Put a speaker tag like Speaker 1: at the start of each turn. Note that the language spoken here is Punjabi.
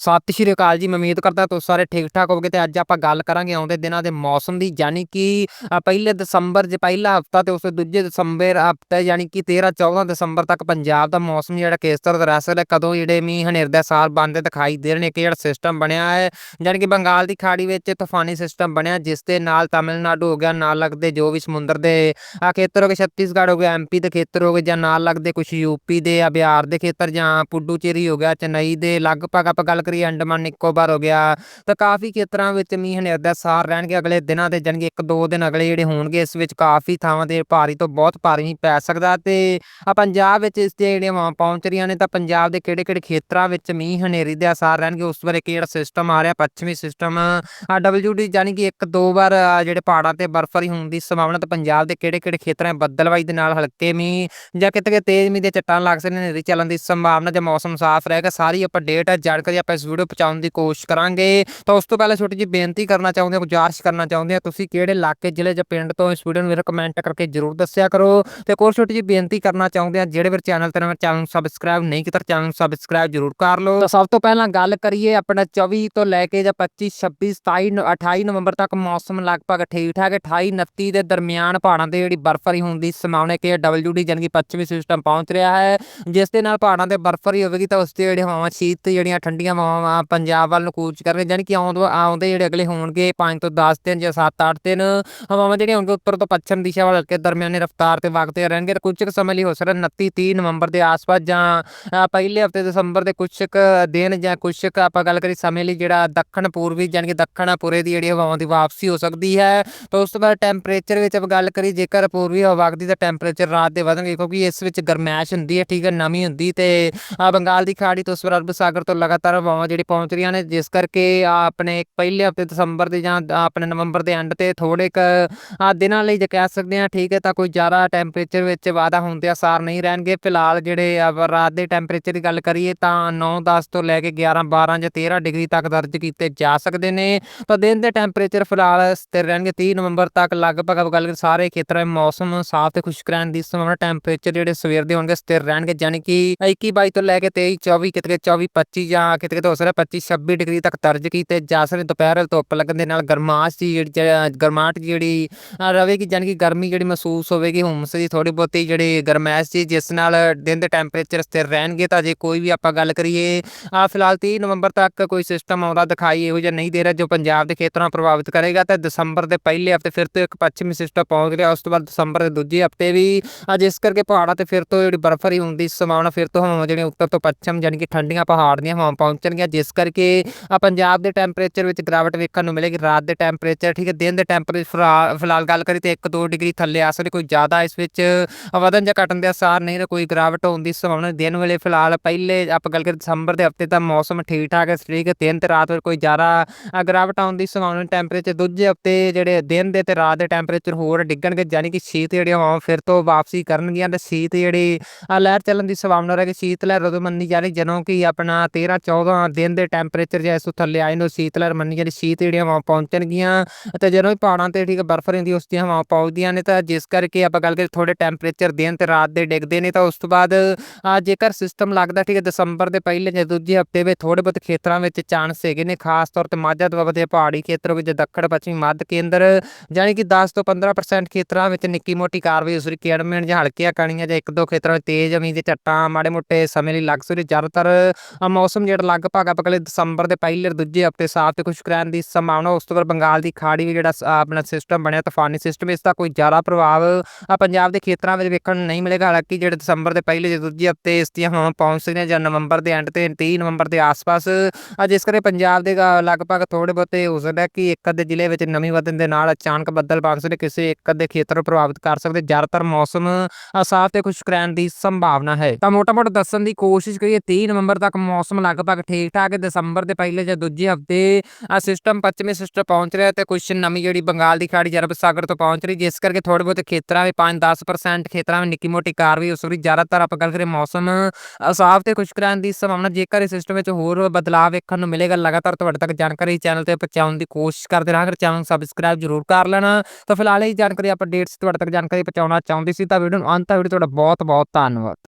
Speaker 1: ਸਤਿ ਸ਼੍ਰੀ ਅਕਾਲ ਜੀ, ਮੈਂ ਉਮੀਦ ਕਰਦਾ ਤੁਸੀਂ ਸਾਰੇ ਠੀਕ ਠਾਕ ਹੋਵੋਗੇ ਤੇ ਅੱਜ ਆਪਾਂ ਗੱਲ ਕਰਾਂਗੇ ਆਉਂਦੇ ਦਿਨਾਂ ਦੇ ਮੌਸਮ ਦੀ, ਯਾਨੀ ਕਿ ਪਹਿਲੇ ਦਸੰਬਰ ਜੇ ਪਹਿਲਾ ਹਫਤਾ ਤੇ ਉਸ ਤੋਂ ਦੂਜੇ ਦਸੰਬਰ ਹਫ਼ਤੇ, ਯਾਨੀ ਕਿ 13 14 ਦਸੰਬਰ ਤੱਕ ਪੰਜਾਬ ਦਾ ਮੌਸਮ ਜਿਹੜਾ ਕਿਸ ਤਰ੍ਹਾਂ ਦਾ ਰਹਿ ਕਦੋਂ ਜਿਹੜੇ ਮੀਂਹ ਹਨੇਰ ਦਾ ਸਾਲ ਬੰਦੇ ਦਿਖਾਈ ਦੇ ਰਹੇ ਨੇ ਕਿ ਜਿਹੜਾ ਸਿਸਟਮ ਬਣਿਆ ਹੈ, ਯਾਨੀ ਕਿ ਬੰਗਾਲ ਦੀ ਖਾੜੀ ਵਿੱਚ ਤੂਫਾਨੀ ਸਿਸਟਮ ਬਣਿਆ, ਜਿਸ ਦੇ ਨਾਲ ਤਾਮਿਲਨਾਡੂ ਹੋ ਗਿਆ, ਨਾਲ ਲੱਗਦੇ ਜੋ ਵੀ ਸਮੁੰਦਰ ਦੇ ਖੇਤਰ ਹੋ ਗਏ, ਛੱਤੀਸਗੜ੍ਹ ਹੋ ਗਿਆ ਐਮਪੀ ਦੇ ਖੇਤਰ ਹੋ ਗਏ, ਜਾਂ ਨਾਲ ਲੱਗਦੇ ਕੁਝ ਯੂਪੀ ਦੇ ਆ, ਬਿਹਾਰ ਦੇ ਖੇਤਰ, ਜਾਂ ਪੁੱਡੂਚੇਰੀ ਹੋ ਗਿਆ, ਚੇਨਈ ਦੇ, ਲਗਭਗ ਆਪਾਂ ਗੱਲ ਕਰੀਏ ਅੰਡਮਾਨ ਨਿਕੋਬਾਰ ਹੋ ਗਿਆ। ਤਾਂ ਕਾਫੀ ਖੇਤਰਾਂ ਵਿੱਚ ਮੀਂਹ ਹਨੇਰ ਦਾ ਸਾਰ ਰਹਿਣਗੇ, ਅਗਲੇ ਦਿਨਾਂ ਦੇ ਜਾਣਗੇ ਇੱਕ ਦੋ ਦਿਨ ਅਗਲੇ ਜਿਹੜੇ ਹੋਣਗੇ, ਇਸ ਵਿੱਚ ਕਾਫੀ ਥਾਵਾਂ ਤੇ ਭਾਰੀ ਤੋਂ ਬਹੁਤ ਭਾਰੀ ਮੀਂਹ ਪੈ ਸਕਦਾ ਤੇ ਆ ਪੰਜਾਬ ਵਿੱਚ ਇਸ ਤੇ ਜਿਹੜੀਆਂ ਹਵਾਵਾਂ ਪਹੁੰਚ ਰਹੀਆਂ ਨੇ, ਤਾਂ ਪੰਜਾਬ ਦੇ ਕਿਹੜੇ ਕਿਹੜੇ ਖੇਤਰਾਂ ਵਿੱਚ ਮੀਂਹ ਹਨੇਰੀ ਦੇ ਅਸਾਰ ਰਹਿਣਗੇ, ਉਸ ਬਾਰੇ ਕਿਹੜਾ ਸਿਸਟਮ ਆ ਰਿਹਾ, ਪੱਛਮੀ ਸਿਸਟਮ ਆ ਡਬਲਯੂਡੀ ਜਾਨੀ ਕਿ ਇੱਕ ਦੋ ਵਾਰ ਜਿਹੜੇ ਪਹਾੜਾਂ ਤੇ ਬਰਫ਼ਬਾਰੀ ਹੋਣ ਦੀ ਸੰਭਾਵਨਾ, ਤੇ ਪੰਜਾਬ ਦੇ ਕਿਹੜੇ ਕਿਹੜੇ ਖੇਤਰਾਂ 'ਚ ਬੱਦਲਵਾਈ ਦੇ ਨਾਲ ਹਲਕੇ ਮੀਂਹ ਜਾਂ ਕਿਤੇ ਕਿਤੇ ਤੇਜ਼ ਮੀਂਹ ਦੇ ਚੱਟਾਨ ਲੱਗ ਸਕਦੇ ਨੇ, ਹਨੇਰੀ ਚੱਲਣ ਦੀ ਸੰਭਾਵਨਾ ਜਾਂ ਮੌਸਮ ਸਾਫ਼ ਰਹੇਗਾ, ਸਾਰੀ ਅਪਡੇਟ ਜਾਣਕਾਰੀ ਆਪਾਂ ਇਸ ਵੀਡੀਓ ਪਹੁੰਚਾਉਣ ਦੀ ਕੋਸ਼ਿਸ਼ ਕਰਾਂਗੇ। ਤਾਂ ਉਸ ਤੋਂ ਪਹਿਲਾਂ ਛੋਟੀ ਜਿਹੀ ਬੇਨਤੀ ਕਰਨਾ ਚਾਹੁੰਦੇ ਹਾਂ, ਗੁਜ਼ਾਰਿਸ਼ ਕਰਨਾ ਚਾਹੁੰਦੇ ਹਾਂ, ਤੁਸੀਂ ਕਿਹੜੇ ਇਲਾਕੇ, ਜ਼ਿਲ੍ਹੇ ਜਾਂ ਪਿੰਡ ਤੋਂ ਇਸ ਵੀਡੀਓ ਨੂੰ ਵੀਰ ਕਮੈਂਟ ਕਰਕੇ ਜਰੂਰ ਦੱਸਿਆ ਕਰੋ। ਤੇ ਹੋਰ ਛੋਟੀ ਜਿਹੀ ਬੇਨਤੀ ਕਰਨਾ ਚਾਹੁੰਦੇ ਹਾਂ, ਜਿਹੜੇ ਵੀਰ ਚੈਨਲ ਤੇ ਨਵੇਂ ਚੈਨਲ ਨੂੰ ਸਬਸਕ੍ਰਾਈਬ ਨਹੀਂ ਕੀਤਾ, ਚੈਨਲ ਨੂੰ ਸਬਸਕ੍ਰਾਈਬ ਜਰੂਰ ਕਰ ਲਓ। ਤਾਂ ਸਭ ਤੋਂ ਪਹਿਲਾਂ ਗੱਲ ਕਰੀਏ ਆਪਣਾ 24 ਤੋਂ ਲੈ ਕੇ ਜਾਂ 25 26 27 ਨੂੰ 28 ਨਵੰਬਰ ਤੱਕ ਮੌਸਮ ਲਗਭਗ ਠੀਕ ਠਾਕ ਹੈ। 28 29 ਦੇ ਦਰਮਿਆਨ ਪਹਾੜਾਂ ਤੇ ਜਿਹੜੀ ਬਰਫ਼ਬਾਰੀ ਹੋਣ ਦੀ ਸੰਭਾਵਨਾ ਹੈ ਕਿ ਡਬਲਯੂਡੀ ਜਾਨੀ ਕਿ ਪੱਛਮੀ ਸਿਸਟਮ ਪਹੁੰਚ ਰਿਹਾ ਹੈ। ਜਿਸ ਦੇ ਨਾਲ ਪਹਾੜਾਂ ਤੇ ਬਰਫਰੀ ਹੋਵੇਗੀ ਤਾਂ ਉਸ ਤੇ ਜਿਹੜੇ ਹਵਾਵਾਂ, ਸ਼ੀਤ ਜਿਹੜੀਆਂ ਠੰਡੀਆਂ ਪੰਜਾਬ ਵੱਲ ਨੂੰ ਕੂਚ ਕਰਨਗੇ ਜਾਨੀ ਕਿ ਆਉਂਦੇ ਆਉਂਦੇ ਜਿਹੜੇ ਅਗਲੇ ਹੋਣਗੇ 5 ਤੋਂ 10 ਦਿਨ ਜਾਂ 7-8 ਦਿਨ, ਹਵਾਵਾਂ ਜਿਹੜੀਆਂ ਹੋਣਗੇ ਉੱਤਰ ਤੋਂ ਪੱਛਮ ਦਿਸ਼ਾ ਵੱਲ ਹਲਕੇ ਦਰਮਿਆਨੇ ਰਫ਼ਤਾਰ ਤੇ ਵਗਦੇ ਰਹਿਣਗੇ ਤੇ ਕੁਝ ਕੁ ਸਮੇਂ ਲਈ ਹੋ ਸਕਦਾ 29 30 ਨਵੰਬਰ ਦੇ ਆਸ-ਪਾਸ ਜਾਂ ਪਹਿਲੇ ਹਫ਼ਤੇ ਦਸੰਬਰ ਦੇ ਕੁਝ ਕੁ ਦਿਨ ਜਾਂ ਕੁਝ ਕੁ ਆਪਾਂ ਗੱਲ ਕਰੀ ਸਮੇਂ ਲਈ ਜਿਹੜਾ ਦੱਖਣ ਪੂਰਬੀ ਜਾਨੀ ਕਿ ਦੱਖਣ ਪੂਰੇ ਦੀ ਜਿਹੜੀ ਹਵਾਵਾਂ ਦੀ ਵਾਪਸੀ ਹੋ ਸਕਦੀ ਹੈ। ਤਾਂ ਉਸ ਤੋਂ ਬਾਅਦ ਟੈਂਪਰੇਚਰ ਵਿੱਚ ਆਪਾਂ ਗੱਲ ਕਰੀ ਜੇਕਰ ਪੂਰਬੀ ਹਵਾ ਵਗਦੀ ਤਾਂ ਟੈਂਪਰੇਚਰ ਰਾਤ ਦੇ ਵਧਣਗੇ ਕਿਉਂਕਿ ਇਸ ਵਿੱਚ ਗਰਮੈਸ਼ ਹੁੰਦੀ ਹੈ, ਠੀਕ ਹੈ, ਨਮੀ ਹੁੰਦੀ ਤੇ ਬੰਗਾਲ ਦੀ ਖਾੜੀ ਤੋਂ ਉਸ ਅਰਬ ਸਾਗਰ ਤੋਂ ਲਗਾਤਾਰ ਹਵਾਵਾਂ ਜਿਹੜੀ ਪਹੁੰਚ ਰਹੀਆਂ ਨੇ, ਜਿਸ ਕਰਕੇ ਆਪਣੇ ਪਹਿਲੇ ਹਫ਼ਤੇ ਦਸੰਬਰ ਦੇ ਜਾਂ ਆਪਣੇ ਨਵੰਬਰ ਦੇ ਐਂਡ ਤੇ ਥੋੜੇ ਕ ਦਿਨਾਂ ਲਈ ਜੇ ਕਹਿ ਸਕਦੇ ਆ ਠੀਕ ਹੈ, ਤਾਂ ਕੋਈ ਜ਼ਿਆਦਾ ਟੈਂਪਰੇਚਰ ਵਿੱਚ ਵਾਧਾ ਹੋਣ ਦੇ ਅਸਾਰ ਨਹੀਂ ਰਹਿਣਗੇ। ਫਿਲਹਾਲ ਜਿਹੜੇ ਆ ਰਾਤ ਦੇ ਟੈਂਪਰੇਚਰ ਦੀ ਗੱਲ ਕਰੀਏ, ਤਾਂ 9 10 ਤੋਂ ਲੈ ਕੇ 11 12 ਜਾਂ 13 ਡਿਗਰੀ ਤੱਕ ਦਰਜ ਕੀਤੇ ਜਾ ਸਕਦੇ ਨੇ। ਤਾਂ ਦਿਨ ਦੇ ਟੈਂਪਰੇਚਰ ਫਿਲਹਾਲ ਸਥਿਰ ਰਹਿਣਗੇ। 30 ਨਵੰਬਰ ਤੱਕ ਲਗਭਗ ਆਪਾਂ ਗੱਲ ਕਰੀਏ, ਸਾਰੇ ਖੇਤਰਾਂ ਵਿੱਚ ਮੌਸਮ ਸਾਫ਼ ਤੇ ਖੁਸ਼ਕ ਰਹਿਣ ਦੀ ਸੰਭਾਵਨਾ ਟੈਂਪਰੇਚਰ ਜਿਹੜੇ ਸਵੇਰ ਦੇ ਹੋਣਗੇ ਸਥਿਰ ਰਹਿਣਗੇ। ਯਾਨੀ ਕਿ 21 22 ਤੋਂ ਲੈ ਕੇ 23 24 ਕਿਤੇ 24 25 ਜਾਂ ਕਿਤੇ ਕਿਤੇ ਹੋ ਸਕਦਾ 25 26 ਡਿਗਰੀ ਤੱਕ ਦਰਜ ਕੀਤੇ ਜਾ ਸਕਦੇ ਦੁਪਹਿਰ ਧੁੱਪ ਲੱਗਣ ਦੇ ਨਾਲ ਗਰਮਾਸ਼ ਦੀ ਜਿਹੜੀ ਜਿਹੜਾ ਗਰਮਾਹਟ ਜਿਹੜੀ ਅ, ਰਵੇਗੀ ਯਾਨੀ ਕਿ ਗਰਮੀ ਜਿਹੜੀ ਮਹਿਸੂਸ ਹੋਵੇਗੀ ਹੁਮਸ ਦੀ ਥੋੜੀ ਬਹੁਤੀ ਜਿਹੜੀ ਗਰਮੈਸ਼ ਜੀ ਜਿਸ ਨਾਲ ਦਿਨ ਦੇ ਟੈਂਪਰੇਚਰ ਸਥਿਰ ਰਹਿਣਗੇ ਤਾਂ ਜੇ ਕੋਈ ਵੀ ਆਪਾਂ ਗੱਲ ਕਰੀਏ ਆ ਫਿਲਹਾਲ 30 ਨਵੰਬਰ ਤੱਕ ਕੋਈ ਸਿਸਟਮ ਆਉਂਦਾ ਦਿਖਾਈ ਇਹੋ ਜਿਹਾ ਨਹੀਂ ਦੇ ਰਿਹਾ ਜੋ ਪੰਜਾਬ ਦੇ ਖੇਤਰਾਂ ਨੂੰ ਪ੍ਰਭਾਵਿਤ ਕਰੇਗਾ ਤਾਂ ਦਸੰਬਰ ਦੇ ਪਹਿਲੇ ਹਫ਼ਤੇ ਫਿਰ ਤੋਂ ਇੱਕ ਪੱਛਮੀ ਸਿਸਟਮ ਪਹੁੰਚ ਰਿਹਾ ਉਸ ਤੋਂ ਬਾਅਦ ਦਸੰਬਰ ਦੇ ਦੂਜੇ ਹਫ਼ਤੇ ਵੀ ਆ ਜਿਸ ਕਰਕੇ ਪਹਾੜਾਂ ਤੇ ਫਿਰ ਤੋਂ ਜਿਹੜੀ ਬਰਫ਼ ਰਹੀ ਹੁੰਦੀ ਸੰਭਾਵਨਾ ਫਿਰ ਤੋਂ ਹਵਾਵਾਂ ਜਿਹੜੀਆਂ ਉੱਤਰ ਤੋਂ ਪੱਛਮ ਯਾਨੀ ਕਿ ਠੰਡੀਆਂ ਪਹਾੜ ਦੀਆਂ ਹਵਾਵਾਂ ਪਹੁੰਚਣਗੀਆਂ ਜਿਸ ਕਰਕੇ ਪੰਜਾਬ ਦੇ ਟੈਂਪਰੇਚਰ ਵਿੱਚ ਗਿਰਾਵਟ ਵੇਖਣ ਨੂੰ ਮਿਲੇਗੀ, ਰਾਤ ਦੇ ਟੈਂਪਰੇਚਰ ਠੀਕ ਹੈ, ਦਿਨ ਦੇ ਟੈਂਪਰੇਚਰ ਫਿਲਹਾਲ ਗੱਲ ਕਰੀ ਤੇ 1-2 ਡਿਗਰੀ ਥੱਲੇ ਆ ਸਕਦੇ, ਕੋਈ ਜ਼ਿਆਦਾ ਇਸ ਵਿੱਚ ਵਧਣ ਜਾਂ ਘਟਣ ਦੇ ਅਸਾਰ ਨਹੀਂ, ਤੇ ਕੋਈ ਗਿਰਾਵਟ ਹੋਣ ਦੀ ਸੰਭਾਵਨਾ ਦਿਨ ਵੇਲੇ ਫਿਲਹਾਲ ਪਹਿਲੇ ਆਪਾਂ ਗੱਲ ਕਰੀ ਦਸੰਬਰ ਦੇ ਹਫ਼ਤੇ ਤਾਂ ਮੌਸਮ ਠੀਕ ਠਾਕ ਹੈ, ਠੀਕ ਹੈ, ਦਿਨ ਤੇ ਰਾਤ ਵਿੱਚ ਕੋਈ ਜ਼ਿਆਦਾ ਗਿਰਾਵਟ ਆਉਣ ਦੀ ਸੰਭਾਵਨਾ ਟੈਂਪਰੇਚਰ ਦੂਜੇ ਹਫ਼ਤੇ ਜਿਹੜੇ ਦਿਨ ਦੇ ਤੇ ਰਾਤ ਦੇ ਟੈਂਪਰੇਚਰ ਹੋਰ ਡਿੱਗਣਗੇ ਯਾਨੀ ਕਿ ਸ਼ੀਤ ਜਿਹੜੇ ਹਵਾਵਾਂ ਫਿਰ ਤੋਂ ਵਾਪਸੀ ਕਰਨਗੀਆਂ, ਤੇ ਸ਼ੀਤ ਜਿਹੜੀ ਆ ਲਹਿਰ ਚੱਲਣ ਦੀ ਸੰਭਾਵਨਾ ਰਹੇਗੀ ਸ਼ੀਤ ਲਹਿਰ ਉਦੋਂ ਮੰਨੀ ਜਾ ਰਹੀ ਜਦੋਂ ਕਿ ਆਪਣਾ 13 14 ਦਿਨ ਦੇ ਟੈਂਪਰੇਚਰ ਜਾਂ ਇਸ ਤੋਂ ਥੱਲੇ ਆਏ ਨੂੰ ਸ਼ੀਤਲ ਲਹਿਰ ਮੰਨੀ ਜਾ ਸ਼ੀਤ ਜਿਹੜੀਆਂ ਹਵਾਵਾਂ ਪਹੁੰਚਣਗੀਆਂ, ਤੇ ਜਦੋਂ ਵੀ ਪਹਾੜਾਂ ਤੇ ਠੀਕ ਬਰਫ਼ ਰਹਿੰਦੀ, ਉਸ ਦੀਆਂ ਹਵਾਵਾਂ ਪਹੁੰਚਦੀਆਂ ਨੇ, ਤਾਂ ਜਿਸ ਕਰਕੇ ਆਪਾਂ ਗੱਲ ਕਰੀਏ ਥੋੜੇ ਟੈਂਪਰੇਚਰ ਦਿਨ ਤੇ ਰਾਤ ਦੇ ਡਿੱਗਦੇ ਨੇ, ਤਾਂ ਉਸ ਤੋਂ ਬਾਅਦ ਜੇਕਰ ਸਿਸਟਮ ਲੱਗਦਾ ਠੀਕ ਹੈ ਦਸੰਬਰ ਦੇ ਪਹਿਲੇ ਜਾਂ ਦੂਜੇ ਹਫ਼ਤੇ ਵਿੱਚ ਥੋੜੇ ਬਹੁਤ ਖੇਤਰਾਂ ਵਿੱਚ ਚਾਂਸ ਹੈਗੇ ਨੇ, ਖਾਸ ਤੌਰ ਤੇ ਮਾਝਾ ਦੁਆਬਾ ਦੇ ਪਹਾੜੀ ਖੇਤਰ ਵਿੱਚ ਦੱਖਣ, ਪੱਛਮੀ ਮੱਧ ਕੇਂਦਰ ਜਾਨੀ ਕਿ 10 ਤੋਂ 15% ਖੇਤਰਾਂ ਵਿੱਚ ਨਿੱਕੀ ਮੋਟੀ ਕਾਰਵਾਈ ਉਸਰੀ ਕਿੜਮਣ ਜਾਂ ਹਲਕੀਆਂ ਕਣੀਆਂ ਜਾਂ ਇੱਕ ਦੋ ਖੇਤਰਾਂ ਵਿੱਚ ਤੇਜ਼ ਅਮੀ ਦੇ ਝੱਟਾਂ ਮਾੜੇ ਮੋਟੇ ਸਮੇਂ ਲਈ ਲੱਗ ਸਕਦੇ ਜ਼ਿਆਦਾਤਰ ਮੌਸਮ ਜਿਹੜਾ ਲਗਭਗ ਆਪਾਂ ਕਹਿੰਦੇ ਦਸੰਬਰ ਦੇ ਪਹਿਲੇ ਦੂਜੇ ਹਫ਼ਤੇ ਸਾਫ਼ ਤੇ ਖੁਸ਼ਕ ਰਹਿਣ ਦੀ ਸੰਭਾਵਨਾ, ਉਸ ਤੋਂ ਬਾਅਦ ਬੰਗਾਲ ਦੀ ਖਾੜੀ ਵੀ ਜਿਹੜਾ ਆਪਣਾ ਸਿਸਟਮ ਬਣਿਆ, ਤੂਫਾਨੀ ਸਿਸਟਮ ਇਸ ਦਾ ਕੋਈ ਜ਼ਿਆਦਾ ਪ੍ਰਭਾਵ ਪੰਜਾਬ ਦੇ ਖੇਤਰਾਂ ਵਿੱਚ ਵੇਖਣ ਨੂੰ ਨਹੀਂ ਮਿਲੇਗਾ। ਹਾਲਾਂਕਿ ਜਿਹੜੇ ਦਸੰਬਰ ਦੇ ਪਹਿਲੇ ਜਾਂ ਦੂਜੇ ਹਫ਼ਤੇ ਇਸ ਦੀਆਂ ਹਵਾਵਾਂ ਪਹੁੰਚ ਸਕਦੀਆਂ ਜਾਂ ਨਵੰਬਰ ਦੇ ਐਂਡ ਤੇ 30 ਨਵੰਬਰ ਦੇ ਆਸ-ਪਾਸ ਆ ਜਿਸ ਕਰਕੇ ਪੰਜਾਬ ਦੇ ਲਗਭਗ ਥੋੜੇ ਬਹੁਤੇ ਹੋ ਸਕਦਾ ਕਿ ਇੱਕ ਅੱਧੇ ਜ਼ਿਲ੍ਹੇ ਵਿੱਚ ਨਮੀ ਵਧਣ ਦੇ ਨਾਲ ਅਚਾਨਕ ਬੱਦਲ ਬਣ ਸਕਦੇ ਕਿਸੇ ਇੱਕ ਅੱਧੇ ਖੇਤਰ ਨੂੰ ਪ੍ਰਭਾਵਿਤ ਕਰ ਸਕਦੇ। ਜ਼ਿਆਦਾਤਰ ਮੌਸਮ ਸਾਫ਼ ਤੇ ਖੁਸ਼ਕ ਰਹਿਣ ਦੀ ਸੰਭਾਵਨਾ ਹੈ। ਤਾਂ ਮੋਟਾ-ਮੋਟਾ ਦੱਸਣ ਦੀ ਕੋਸ਼ਿਸ਼ ਕਰੀਏ 30 ਨਵੰਬਰ ਤੱਕ ਮੌਸਮ ਲਗਭਗ ਠੀਕ ਠੀਕ ਠਾਕ ਦਸੰਬਰ ਦੇ ਪਹਿਲੇ ਜਾਂ ਦੂਜੇ ਹਫ਼ਤੇ ਆ ਸਿਸਟਮ ਪੱਛਮੀ ਸਿਸਟਮ ਪਹੁੰਚ ਰਿਹਾ ਤੇ ਕੁਝ ਨਮੀ ਜਿਹੜੀ ਬੰਗਾਲ ਦੀ ਖਾੜੀ ਜਾਂ ਅਰਬ ਸਾਗਰ ਤੋਂ ਪਹੁੰਚ ਰਹੀ, ਜਿਸ ਕਰਕੇ ਥੋੜੇ ਬਹੁਤੇ ਖੇਤਰਾਂ ਵਿੱਚ 5-10% ਖੇਤਰਾਂ ਵਿੱਚ ਨਿੱਕੀ ਮੋਟੀ ਕਾਰ ਵੀ ਉਸ ਵਿੱਚ ਜ਼ਿਆਦਾਤਰ ਆਪਾਂ ਗੱਲ ਕਰੀਏ ਮੌਸਮ ਸਾਫ਼ ਤੇ ਖੁਸ਼ਕ ਰਹਿਣ ਦੀ ਸੰਭਾਵਨਾ, ਜੇਕਰ ਇਸ ਸਿਸਟਮ ਵਿੱਚ ਹੋਰ ਬਦਲਾਅ ਵੇਖਣ ਨੂੰ ਮਿਲੇਗਾ, ਲਗਾਤਾਰ ਤੁਹਾਡੇ ਤੱਕ ਜਾਣਕਾਰੀ ਚੈਨਲ ਤੇ ਪਹੁੰਚਾਉਣ ਦੀ ਕੋਸ਼ਿਸ਼ ਕਰਦੇ ਰਹਾਂਗੇ ਚੈਨਲ ਨੂੰ ਸਬਸਕ੍ਰਾਈਬ ਜ਼ਰੂਰ ਕਰ ਲੈਣਾ। ਤਾਂ ਫਿਲਹਾਲ ਇਹ ਜਾਣਕਾਰੀ ਅਪਡੇਟਸ ਤੁਹਾਡੇ ਤੱਕ ਜਾਣਕਾਰੀ ਪਹੁੰਚਾਉਣਾ ਚਾਹੁੰਦੀ ਸੀ, ਤਾਂ ਵੀਡੀਓ ਨੂੰ ਅੰਤ ਤੱਕ ਵੀਡੀਓ ਤੁਹਾਡਾ ਬਹੁਤ ਬਹੁਤ ਧੰਨਵਾਦ।